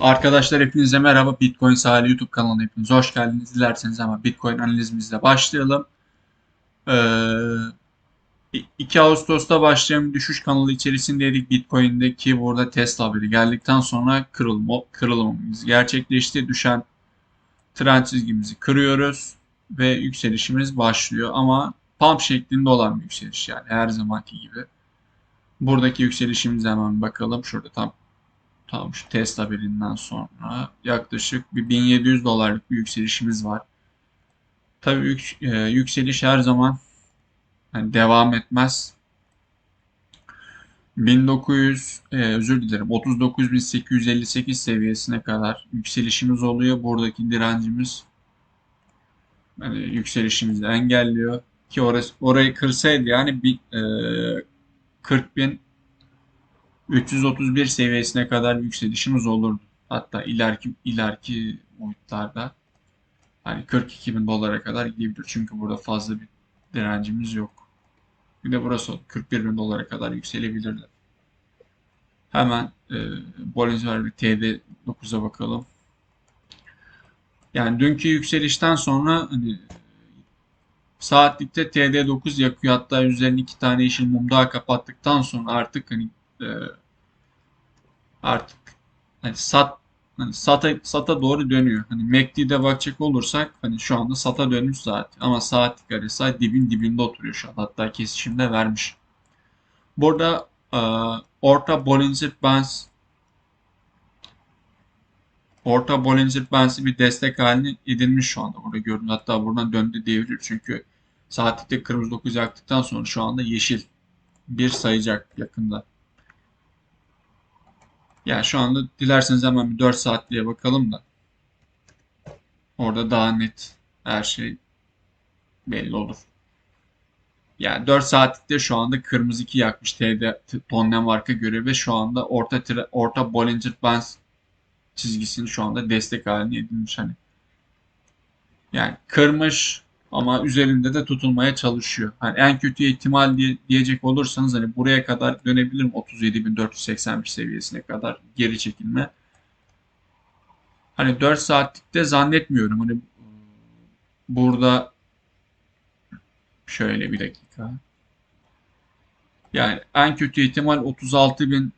Arkadaşlar hepinize merhaba. Bitcoin Sahili YouTube kanalına hepiniz hoş geldiniz. Dilerseniz ama Bitcoin analizimizle başlayalım. Ee, 2 Ağustos'ta başlayan düşüş kanalı içerisindeydik Bitcoin'deki burada Tesla haberi geldikten sonra kırılma, kırılmamız gerçekleşti. Düşen trend çizgimizi kırıyoruz ve yükselişimiz başlıyor ama pump şeklinde olan bir yükseliş yani her zamanki gibi. Buradaki yükselişimize hemen bakalım. Şurada tam Tam şu test haberinden sonra yaklaşık bir 1700 dolarlık bir yükselişimiz var. Tabii yük, e, yükseliş her zaman yani devam etmez. 1900 e, özür dilerim 39.858 seviyesine kadar yükselişimiz oluyor. Buradaki direncimiz yani yükselişimizi engelliyor ki orası orayı kırsaydı yani bir e, 40.000 331 seviyesine kadar yükselişimiz olurdu. Hatta ileriki ileriki boyutlarda hani 42 bin dolara kadar gidebilir. Çünkü burada fazla bir direncimiz yok. Bir de burası 41 bin dolara kadar yükselebilirler. Hemen e, Bollinger ve TD9'a bakalım. Yani dünkü yükselişten sonra hani saatlikte TD9 yakıyor. Hatta üzerine iki tane yeşil mum daha kapattıktan sonra artık hani e, artık hani sat hani sata, sata doğru dönüyor. Hani MACD'de bakacak olursak hani şu anda sata dönmüş zaten. Ama saatlik RSI dibin dibinde oturuyor şu an. Hatta kesişimde vermiş. Burada e, orta Bollinger Bands orta Bollinger Bands'i bir destek haline edilmiş şu anda. Burada gördüm. Hatta buradan döndü diyebilir. Çünkü saatlikte kırmızı 9 yaktıktan sonra şu anda yeşil bir sayacak yakında. Yani şu anda dilerseniz hemen bir 4 saatliğe bakalım da. Orada daha net her şey belli olur. Yani 4 saatlikte şu anda kırmızı 2 yakmış TD Tonne marka göre ve şu anda orta orta Bollinger Bands çizgisini şu anda destek haline edilmiş hani. Yani kırmış ama üzerinde de tutulmaya çalışıyor. Hani en kötü ihtimal diye, diyecek olursanız hani buraya kadar dönebilirim 37.481 seviyesine kadar geri çekilme. Hani 4 saatlikte zannetmiyorum. Hani burada şöyle bir dakika. Yani en kötü ihtimal 36.000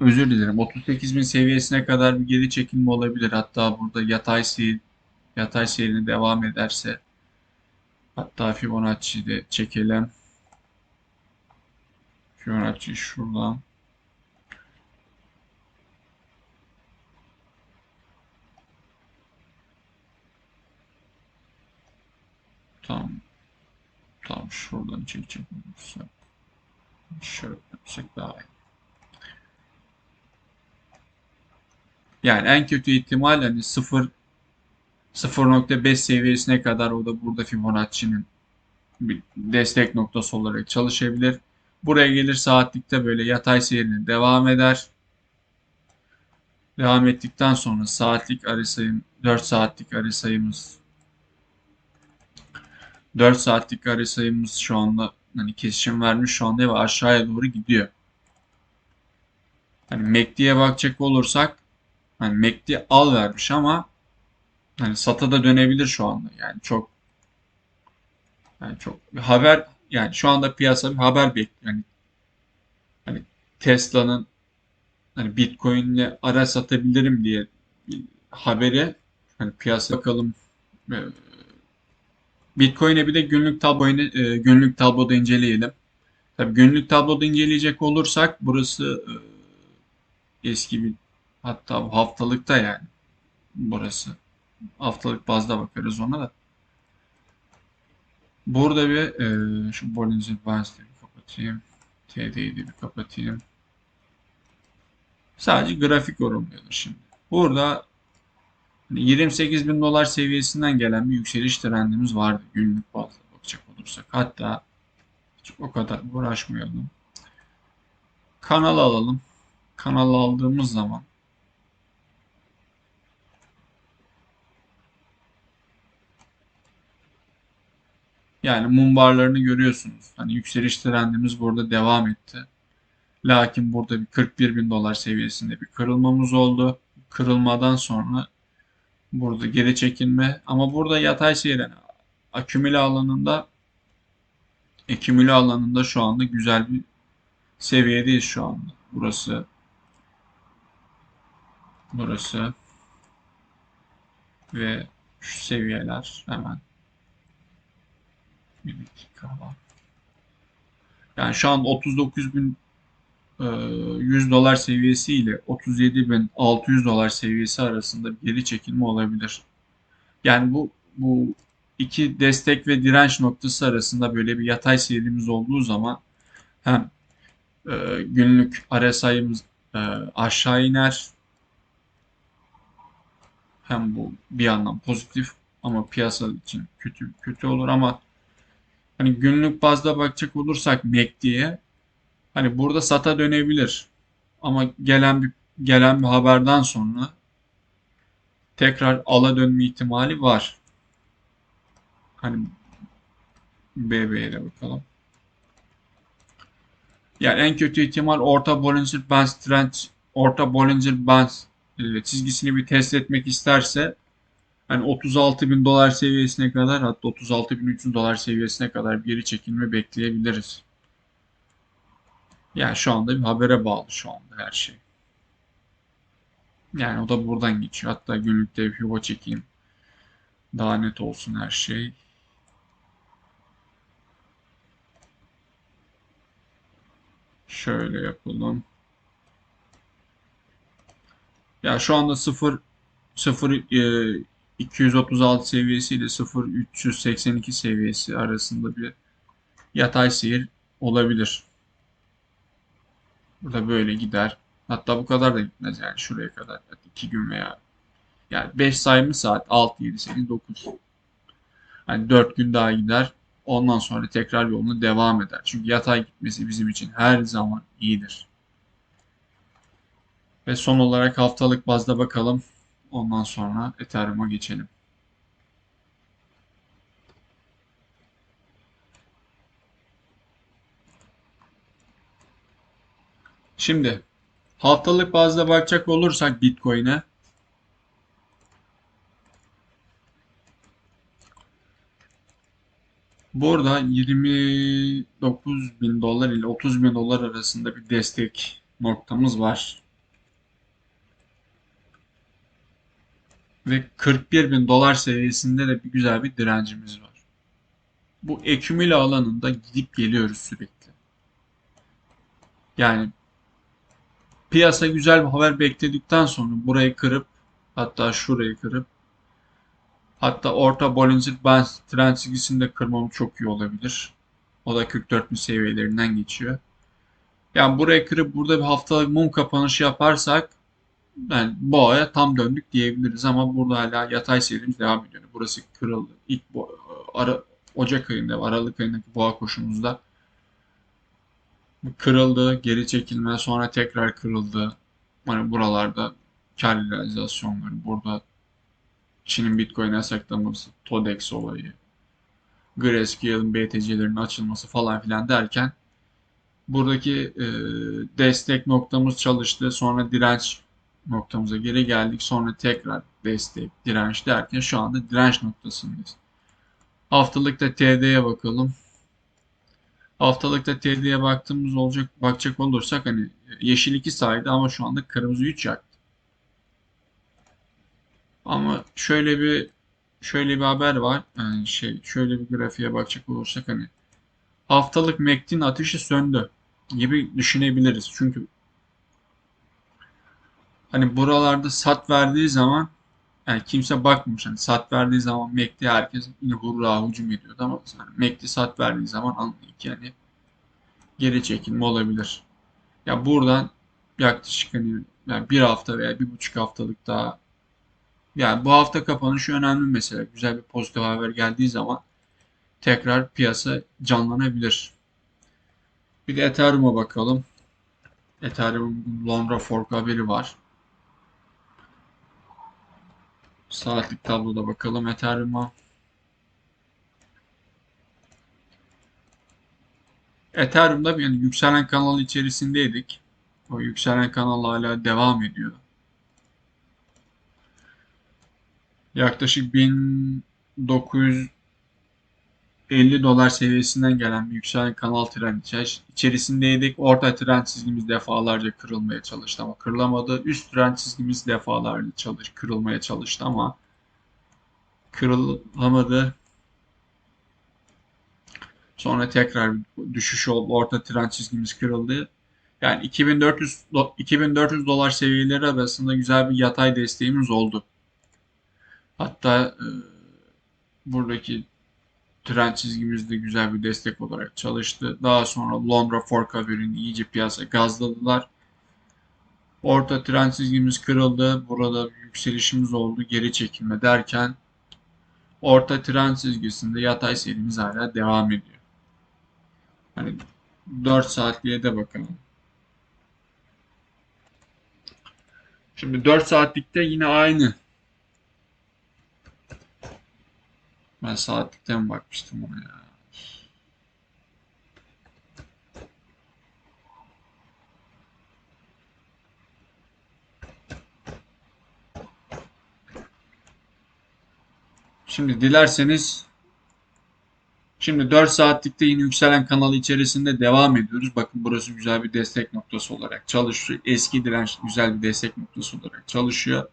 özür dilerim 38.000 seviyesine kadar bir geri çekilme olabilir. Hatta burada yatay seyir yatay seyrini devam ederse Hatta Fibonacci'yi de çekelim. Fibonacci şuradan. Tam tam şuradan çekecek şöyle yapsak daha iyi. Yani en kötü ihtimal hani 0 0.5 seviyesine kadar o da burada Fibonacci'nin bir destek noktası olarak çalışabilir. Buraya gelir saatlikte böyle yatay seyrine devam eder. Devam ettikten sonra saatlik RSI'm 4 saatlik RSI'miz 4 saatlik RSI'miz şu anda hani kesişim vermiş şu anda ve aşağıya doğru gidiyor. Hani MACD'ye bakacak olursak hani MACD al vermiş ama Hani SATA da dönebilir şu anda. Yani çok yani çok haber yani şu anda piyasa bir haber bekliyor. Yani hani Tesla'nın hani Bitcoin'le ara satabilirim diye bir haberi hani piyasa bakalım e, Bitcoin'e bir de günlük tabloyu e, günlük tabloda inceleyelim. Tabii günlük tabloda inceleyecek olursak burası e, eski bir hatta haftalıkta yani burası haftalık bazda bakarız ona da. Burada bir e, şu Bollinger Bands'ı bir kapatayım. TD'yi bir kapatayım. Sadece grafik yorumluyoruz şimdi. Burada 28 hani bin dolar seviyesinden gelen bir yükseliş trendimiz vardı günlük bazda bakacak olursak. Hatta hiç o kadar uğraşmayalım. Kanal alalım. Kanal aldığımız zaman Yani mumbarlarını görüyorsunuz. Hani yükseliş trendimiz burada devam etti. Lakin burada bir 41 bin dolar seviyesinde bir kırılmamız oldu. kırılmadan sonra burada geri çekilme ama burada yatay seyren akümüle alanında ekümüle alanında şu anda güzel bir seviyedeyiz şu anda. Burası burası ve şu seviyeler hemen dakika var. Yani şu an 39.100 e, dolar seviyesi ile 37.600 dolar seviyesi arasında bir geri çekilme olabilir. Yani bu bu iki destek ve direnç noktası arasında böyle bir yatay seyrimiz olduğu zaman hem e, günlük RSI'miz e, aşağı iner hem bu bir yandan pozitif ama piyasa için kötü kötü olur ama hani günlük bazda bakacak olursak MACD'ye hani burada sata dönebilir. Ama gelen bir gelen bir haberden sonra tekrar ala dönme ihtimali var. Hani BB'ye bakalım. Yani en kötü ihtimal orta Bollinger Band trend orta Bollinger Band e, çizgisini bir test etmek isterse hani 36 bin dolar seviyesine kadar hatta 36 bin 300 dolar seviyesine kadar geri çekilme bekleyebiliriz. Yani şu anda bir habere bağlı şu anda her şey. Yani o da buradan geçiyor. Hatta günlükte bir yuva çekeyim. Daha net olsun her şey. Şöyle yapalım. Ya şu anda 0 0 e, 236 seviyesi ile 0 382 seviyesi arasında bir yatay seyir olabilir. Burada böyle gider. Hatta bu kadar da gitmez yani şuraya kadar. 2 gün veya yani 5 sayımlı saat 6, 7, 8, 9. Hani 4 gün daha gider. Ondan sonra tekrar yoluna devam eder. Çünkü yatay gitmesi bizim için her zaman iyidir. Ve son olarak haftalık bazda bakalım. Ondan sonra Ethereum'a geçelim. Şimdi haftalık bazda bakacak olursak Bitcoin'e Burada 29 bin dolar ile 30 bin dolar arasında bir destek noktamız var. Ve 41 bin dolar seviyesinde de bir güzel bir direncimiz var. Bu ekümüle alanında gidip geliyoruz sürekli. Yani piyasa güzel bir haber bekledikten sonra burayı kırıp hatta şurayı kırıp hatta orta Bollinger Band trend çizgisini de kırmam çok iyi olabilir. O da 44 bin seviyelerinden geçiyor. Yani burayı kırıp burada bir haftalık mum kapanışı yaparsak yani boğaya tam döndük diyebiliriz ama burada hala yatay seyrimiz devam ediyor. Burası kırıldı. İlk bu, ara, Ocak ayında, Aralık ayındaki boğa koşumuzda kırıldı, geri çekilme, sonra tekrar kırıldı. Hani buralarda kar realizasyonları, burada Çin'in Bitcoin yasaklaması, TODEX olayı, Grayscale'ın BTC'lerin açılması falan filan derken buradaki e, destek noktamız çalıştı. Sonra direnç noktamıza geri geldik. Sonra tekrar destek, direnç derken şu anda direnç noktasındayız. Haftalıkta TD'ye bakalım. Haftalıkta TD'ye baktığımız olacak bakacak olursak hani yeşil 2 saydı ama şu anda kırmızı 3 yaktı. Ama şöyle bir şöyle bir haber var. Yani şey şöyle bir grafiğe bakacak olursak hani haftalık MACD'nin ateşi söndü gibi düşünebiliriz. Çünkü hani buralarda sat verdiği zaman yani kimse bakmış. Hani sat verdiği zaman MACD herkes yine hurra hücum ediyordu ama yani MACD sat verdiği zaman anlayın ki yani geri çekilme olabilir. Ya buradan yaklaşık hani yani bir hafta veya bir buçuk haftalık daha yani bu hafta kapanışı önemli mesela. Güzel bir pozitif haber geldiği zaman tekrar piyasa canlanabilir. Bir de Ethereum'a bakalım. Ethereum Londra Fork haberi var. Saatlik tabloda bakalım Ethereum'a. Ethereum'da yani yükselen kanal içerisindeydik. O yükselen kanal hala devam ediyor. Yaklaşık 1900 1950 dolar seviyesinden gelen bir yükselen kanal trendi içer- içerisindeydik. Orta trend çizgimiz defalarca kırılmaya çalıştı ama kırılamadı. Üst trend çizgimiz defalarca çalış kırılmaya çalıştı ama kırılamadı. Sonra tekrar düşüş oldu. Orta trend çizgimiz kırıldı. Yani 2400 do- 2400 dolar seviyeleri arasında güzel bir yatay desteğimiz oldu. Hatta e, buradaki trend çizgimiz de güzel bir destek olarak çalıştı. Daha sonra Londra Fork haberini iyice piyasa gazladılar. Orta trend çizgimiz kırıldı. Burada bir yükselişimiz oldu. Geri çekilme derken orta trend çizgisinde yatay serimiz hala devam ediyor. Hani 4 saatliğe de bakalım. Şimdi 4 saatlikte yine aynı. Ben saatlikten bakmıştım ona ya. Şimdi dilerseniz Şimdi 4 saatlikte yine yükselen kanal içerisinde devam ediyoruz. Bakın burası güzel bir destek noktası olarak çalışıyor. Eski direnç güzel bir destek noktası olarak çalışıyor.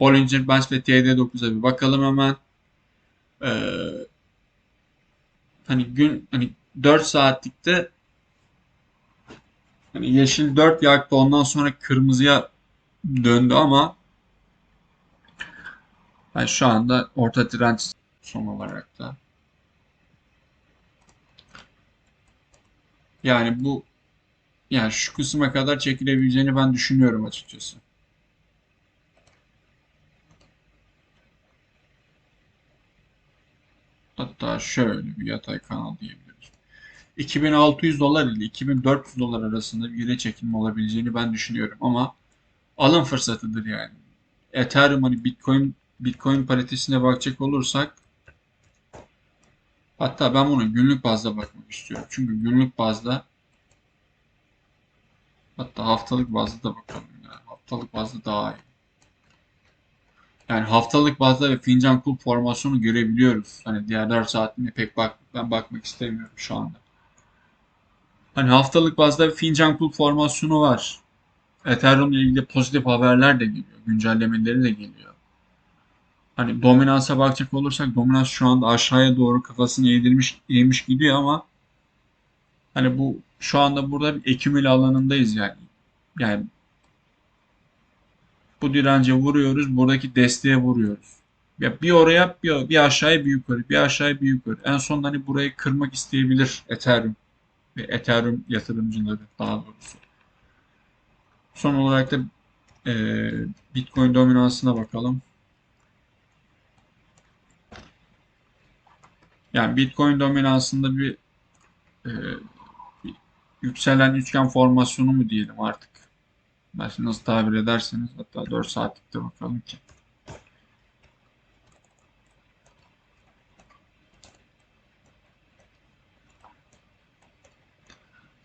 Bollinger Bands ve TD9'a bir bakalım hemen. Ee, hani gün hani 4 saatlikte hani yeşil 4 yaktı ondan sonra kırmızıya döndü ama ben şu anda orta direnç son olarak da Yani bu yani şu kısma kadar çekilebileceğini ben düşünüyorum açıkçası. Hatta şöyle bir yatay kanal diyebiliriz. 2600 dolar ile 2400 dolar arasında bir geri çekilme olabileceğini ben düşünüyorum ama alım fırsatıdır yani. Ethereum hani Bitcoin Bitcoin paritesine bakacak olursak Hatta ben bunu günlük bazda bakmak istiyorum. Çünkü günlük bazda hatta haftalık bazda da bakalım. Yani haftalık bazda daha iyi. Yani haftalık bazda ve fincan kulp formasyonu görebiliyoruz. Hani diğer 4 saatliğine pek bak ben bakmak istemiyorum şu anda. Hani haftalık bazda bir fincan kulp formasyonu var. Ethereum ile ilgili pozitif haberler de geliyor. Güncellemeleri de geliyor. Hani dominansa bakacak olursak dominans şu anda aşağıya doğru kafasını eğdirmiş, eğmiş gidiyor ama hani bu şu anda burada bir ekümül alanındayız yani. Yani bu dirence vuruyoruz, buradaki desteğe vuruyoruz. Ya bir oraya, bir, bir aşağıya, bir yukarı, bir aşağıya, bir yukarı. En son hani burayı kırmak isteyebilir Ethereum ve Ethereum yatırımcıları daha doğrusu. Son olarak da e, Bitcoin dominansına bakalım. Yani Bitcoin dominansında bir, e, bir yükselen üçgen formasyonu mu diyelim artık. Belki nasıl tabir ederseniz hatta 4 saatlikte bakalım ki.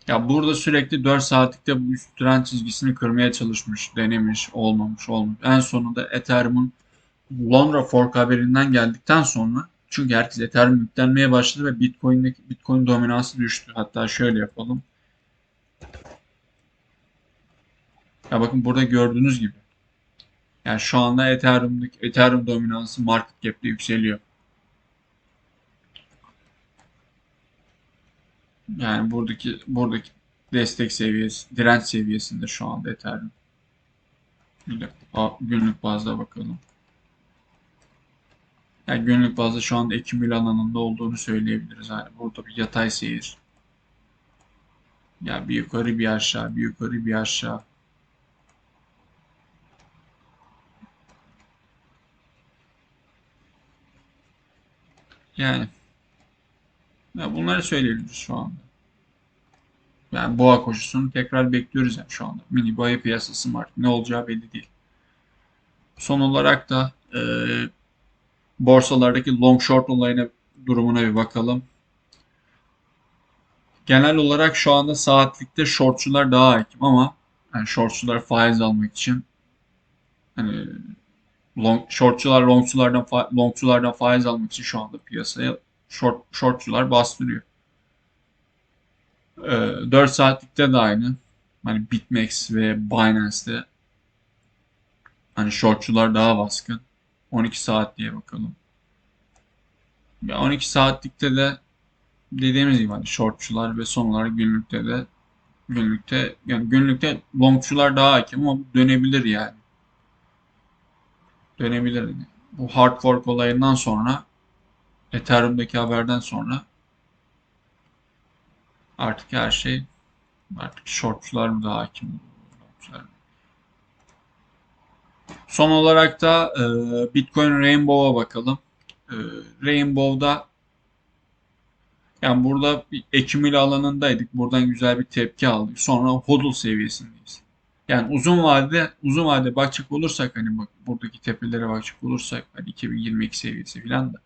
Ya burada sürekli 4 saatlikte bu üst trend çizgisini kırmaya çalışmış, denemiş, olmamış, olmuş. En sonunda Ethereum'un Londra Fork haberinden geldikten sonra çünkü herkes Ethereum yüklenmeye başladı ve Bitcoin'deki Bitcoin dominansı düştü. Hatta şöyle yapalım. Ya bakın burada gördüğünüz gibi. Yani şu anda Ethereum'daki Ethereum dominansı market cap'te yükseliyor. Yani buradaki buradaki destek seviyesi, direnç seviyesinde şu anda Ethereum. De günlük bazda bakalım. Yani günlük bazda şu anda ekimül alanında olduğunu söyleyebiliriz. Yani burada bir yatay seyir. Ya bir yukarı bir aşağı, bir yukarı bir aşağı. Yani ya bunları söyleyebiliriz şu anda. Yani boğa koşusunu tekrar bekliyoruz yani şu anda. Mini boğa piyasası var. Ne olacağı belli değil. Son olarak da e, borsalardaki long short olayına durumuna bir bakalım. Genel olarak şu anda saatlikte shortçular daha hakim ama yani shortçular faiz almak için hani long, shortçular longçulardan longçulardan faiz almak için şu anda piyasaya short shortçular bastırıyor. Ee, 4 saatlikte de aynı. Hani BitMEX ve Binance'de hani shortçular daha baskın. 12 saat diye bakalım. Ya 12 saatlikte de dediğimiz gibi hani shortçular ve son olarak günlükte de günlükte yani günlükte longçular daha hakim ama dönebilir yani. Dönebilir. Yani. Bu hard fork olayından sonra Ethereum'daki haberden sonra artık her şey artık shortçular mı daha hakim? Son olarak da e, Bitcoin Rainbow'a bakalım. E, Rainbow'da yani burada bir ekümül alanındaydık. Buradan güzel bir tepki aldık. Sonra hodl seviyesindeyiz. Yani uzun vadede uzun vadede bakacak olursak hani bak buradaki tepelere bakacak olursak hani 2022 seviyesi falan da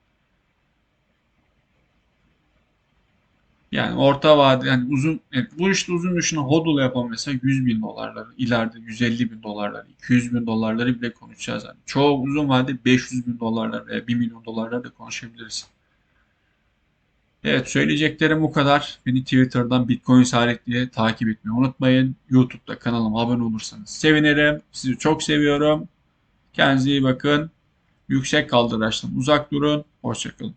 yani orta vade yani uzun yani bu işte uzun düşünün hodl yapan mesela 100 bin dolarları ileride 150 bin dolarları 200 bin dolarları bile konuşacağız. Yani çoğu uzun vade 500 bin dolarlar veya 1 milyon dolarlar da konuşabiliriz. Evet söyleyeceklerim bu kadar. Beni Twitter'dan Bitcoin Saret diye takip etmeyi unutmayın. YouTube'da kanalıma abone olursanız sevinirim. Sizi çok seviyorum. Kendinize iyi bakın. Yüksek kaldıraçtan uzak durun. Hoşçakalın.